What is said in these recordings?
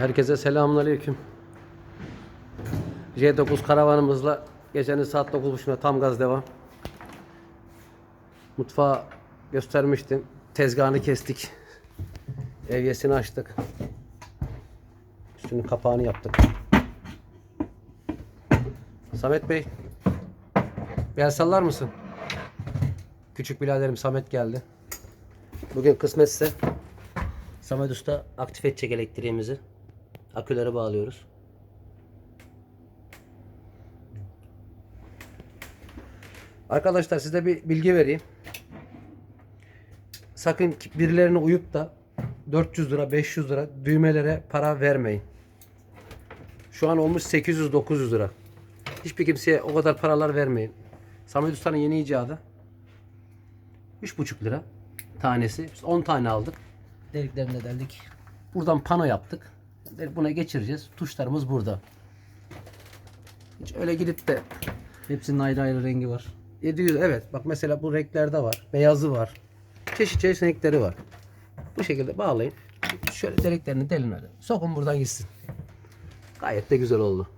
Herkese selamünaleyküm. J9 karavanımızla gecenin saat 9.30'da tam gaz devam. Mutfağı göstermiştim. Tezgahını kestik. Evyesini açtık. Üstünün kapağını yaptık. Samet Bey. Bir sallar mısın? Küçük biraderim Samet geldi. Bugün kısmetse Samet Usta aktif edecek elektriğimizi. Akülere bağlıyoruz. Arkadaşlar size bir bilgi vereyim. Sakın birilerine uyup da 400 lira 500 lira düğmelere para vermeyin. Şu an olmuş 800-900 lira. Hiçbir kimseye o kadar paralar vermeyin. Samet Usta'nın yeni icadı. 3,5 lira tanesi. Biz 10 tane aldık. Deliklerini de deldik. Buradan pano yaptık. Buna geçireceğiz. Tuşlarımız burada. Hiç öyle gidip de Hepsinin ayrı ayrı rengi var. 700 evet bak mesela bu renklerde var. Beyazı var. Çeşit çeşit renkleri var. Bu şekilde bağlayın. Şöyle deliklerini delin öyle. Sokun buradan gitsin. Gayet de güzel oldu.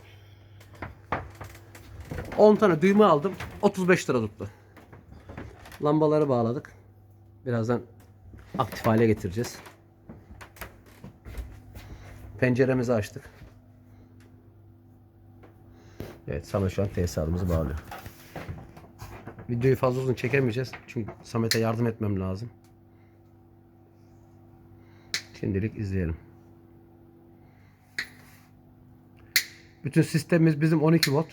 10 tane düğme aldım. 35 lira tuttu. Lambaları bağladık. Birazdan aktif hale getireceğiz. Penceremizi açtık. Evet Samet şu an tesisatımızı bağlıyor. Videoyu fazla uzun çekemeyeceğiz. Çünkü Samet'e yardım etmem lazım. Şimdilik izleyelim. Bütün sistemimiz bizim 12 volt.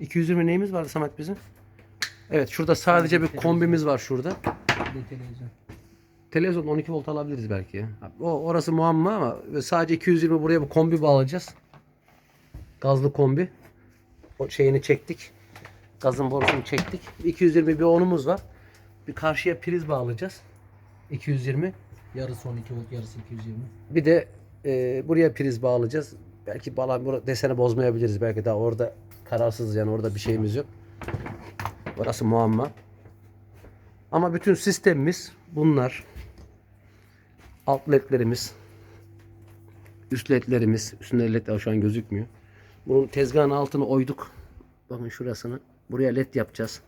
220 neyimiz vardı Samet bizim? Evet şurada sadece bir kombimiz var şurada. Bir televizyon. Televizyon 12 volt alabiliriz belki ya. O orası muamma ama sadece 220 buraya bir kombi bağlayacağız. Gazlı kombi. O şeyini çektik. Gazın borusunu çektik. 220 bir onumuz var. Bir karşıya priz bağlayacağız. 220. Yarısı 12 volt, yarısı 220. Bir de e, buraya priz bağlayacağız. Belki bağlan bura- deseni bozmayabiliriz. Belki daha orada kararsız yani orada bir şeyimiz yok. Orası muamma. Ama bütün sistemimiz bunlar. Alt ledlerimiz. Üst ledlerimiz. Üstünde ledler şu an gözükmüyor. Bunun tezgahın altını oyduk. Bakın şurasını. Buraya led yapacağız.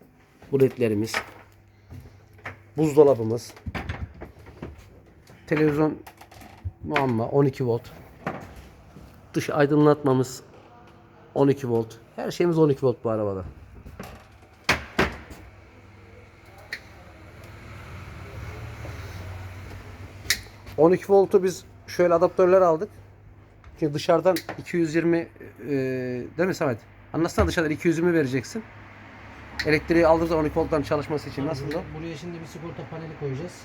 Bu ledlerimiz. Buzdolabımız. Televizyon muamma 12 volt. Dış aydınlatmamız 12 volt. Her şeyimiz 12 volt bu arabada. ...12 voltu biz şöyle adaptörler aldık. Çünkü dışarıdan 220... E, değil mi Samet? Anlatsana dışarıdan 220 vereceksin. Elektriği aldığınızda 12 volttan çalışması için nasıl da? Buraya şimdi bir sigorta paneli koyacağız.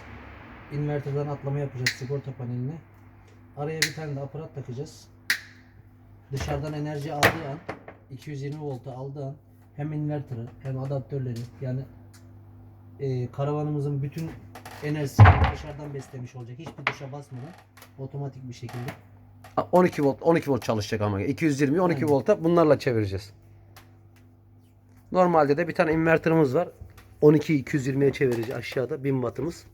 Inverter'dan atlama yapacağız sigorta paneline. Araya bir tane de aparat takacağız. Dışarıdan enerji aldığı an 220 voltu aldığı an hem inverter'ı hem adaptörleri yani e, karavanımızın bütün enerjisini dışarıdan beslemiş olacak. Hiçbir tuşa basmadan otomatik bir şekilde. 12 volt 12 volt çalışacak ama 220 12 Aynen. volta bunlarla çevireceğiz. Normalde de bir tane inverterimiz var. 12 220'ye çevirici aşağıda 1000 wattımız.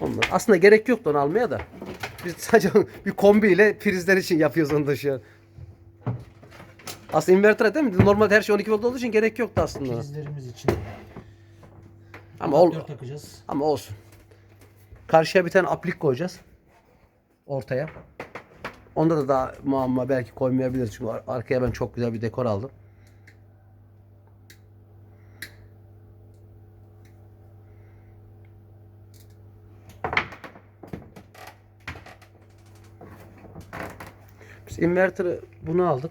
Onlar. Aslında gerek yoktu onu almaya da. Biz sadece bir kombiyle prizler için yapıyoruz onu da şu an. Aslında inverter değil mi? Normalde her şey 12 volt olduğu için gerek yoktu aslında. Prizlerimiz için Ama ol, takacağız. ama olsun. Karşıya bir tane aplik koyacağız. Ortaya. Onda da daha muamma belki koymayabiliriz. Çünkü ar- arkaya ben çok güzel bir dekor aldım. Biz inverter'ı bunu aldık.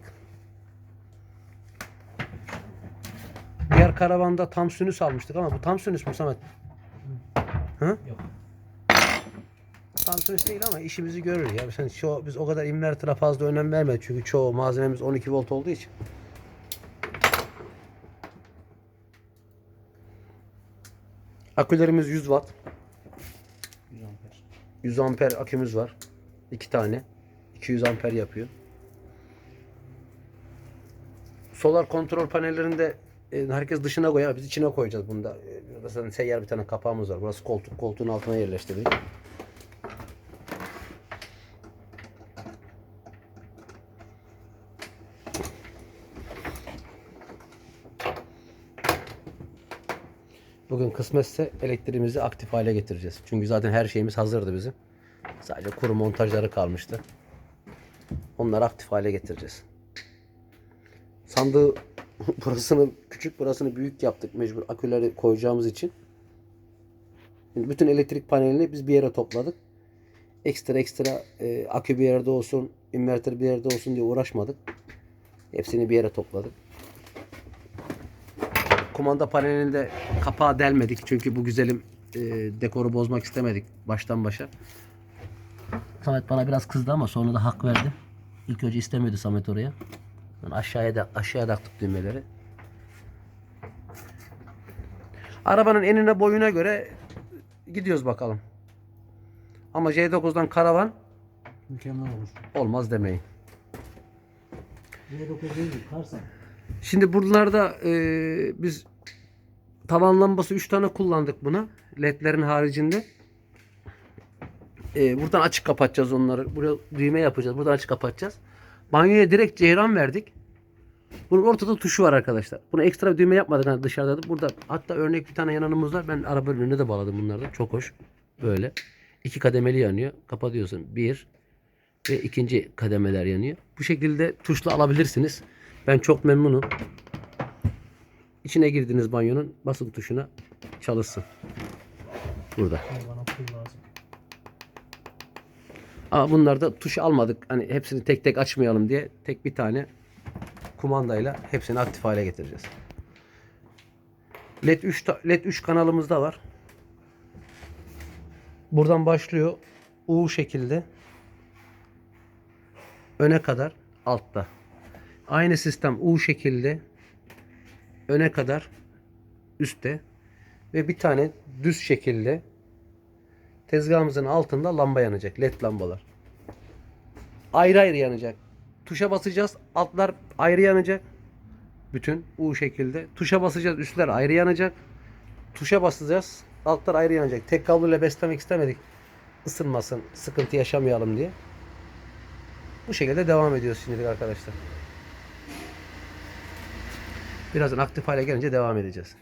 Diğer karavanda tam sünüs almıştık ama bu tam sünüs mü Samet? Hı? Yok. Tam sünüs değil ama işimizi görür ya. Sen çoğu, biz o kadar inverter'a fazla önem vermedik çünkü çoğu malzememiz 12 volt olduğu için. Akülerimiz 100 watt. 100 amper. 100 amper akümüz var. İki tane. 200 amper yapıyor. Solar kontrol panellerinde e, herkes dışına koyar. Biz içine koyacağız bunda. E, mesela seyyar bir tane kapağımız var. Burası koltuk. Koltuğun altına yerleştirdik. Bugün kısmetse elektriğimizi aktif hale getireceğiz. Çünkü zaten her şeyimiz hazırdı bizim. Sadece kuru montajları kalmıştı. Onları aktif hale getireceğiz. Sandığı burasını küçük burasını büyük yaptık mecbur aküleri koyacağımız için. Şimdi bütün elektrik panelini biz bir yere topladık. Ekstra ekstra e, akü bir yerde olsun, inverter bir yerde olsun diye uğraşmadık. Hepsini bir yere topladık. Kumanda panelinde kapağı delmedik çünkü bu güzelim e, dekoru bozmak istemedik baştan başa. Samet bana biraz kızdı ama sonra da hak verdi. İlk önce istemiyordu Samet oraya. Ben aşağıya da aşağıya taktık düğmeleri. Arabanın enine boyuna göre gidiyoruz bakalım. Ama J9'dan karavan Mükemmel olur. olmaz demeyin. V9 değil Karsan. Şimdi buralarda e, biz tavan lambası 3 tane kullandık buna. ledlerin haricinde. E, buradan açık kapatacağız onları. Buraya düğme yapacağız. Buradan açık kapatacağız. Banyoya direkt ceyran verdik. Bunun ortada tuşu var arkadaşlar. Buna ekstra bir düğme yapmadık hani dışarıda da. Burada hatta örnek bir tane yananımız var. Ben arabanın önüne de bağladım bunlardan. Çok hoş. Böyle. İki kademeli yanıyor. Kapatıyorsun. Bir ve ikinci kademeler yanıyor. Bu şekilde tuşla alabilirsiniz. Ben çok memnunum. İçine girdiğiniz banyonun basın tuşuna çalışsın. Burada. Al Bana pul lazım. Ama bunlarda tuş almadık. Hani hepsini tek tek açmayalım diye tek bir tane kumandayla hepsini aktif hale getireceğiz. LED 3 ta- LED 3 kanalımız da var. Buradan başlıyor U şekilde öne kadar altta. Aynı sistem U şekilde öne kadar üstte ve bir tane düz şekilde tezgahımızın altında lamba yanacak. LED lambalar. Ayrı ayrı yanacak. Tuşa basacağız. Altlar ayrı yanacak. Bütün U şekilde. Tuşa basacağız. Üstler ayrı yanacak. Tuşa basacağız. Altlar ayrı yanacak. Tek kabloyla beslemek istemedik. Isınmasın, sıkıntı yaşamayalım diye. Bu şekilde devam ediyoruz şimdilik arkadaşlar. Birazdan aktif hale gelince devam edeceğiz.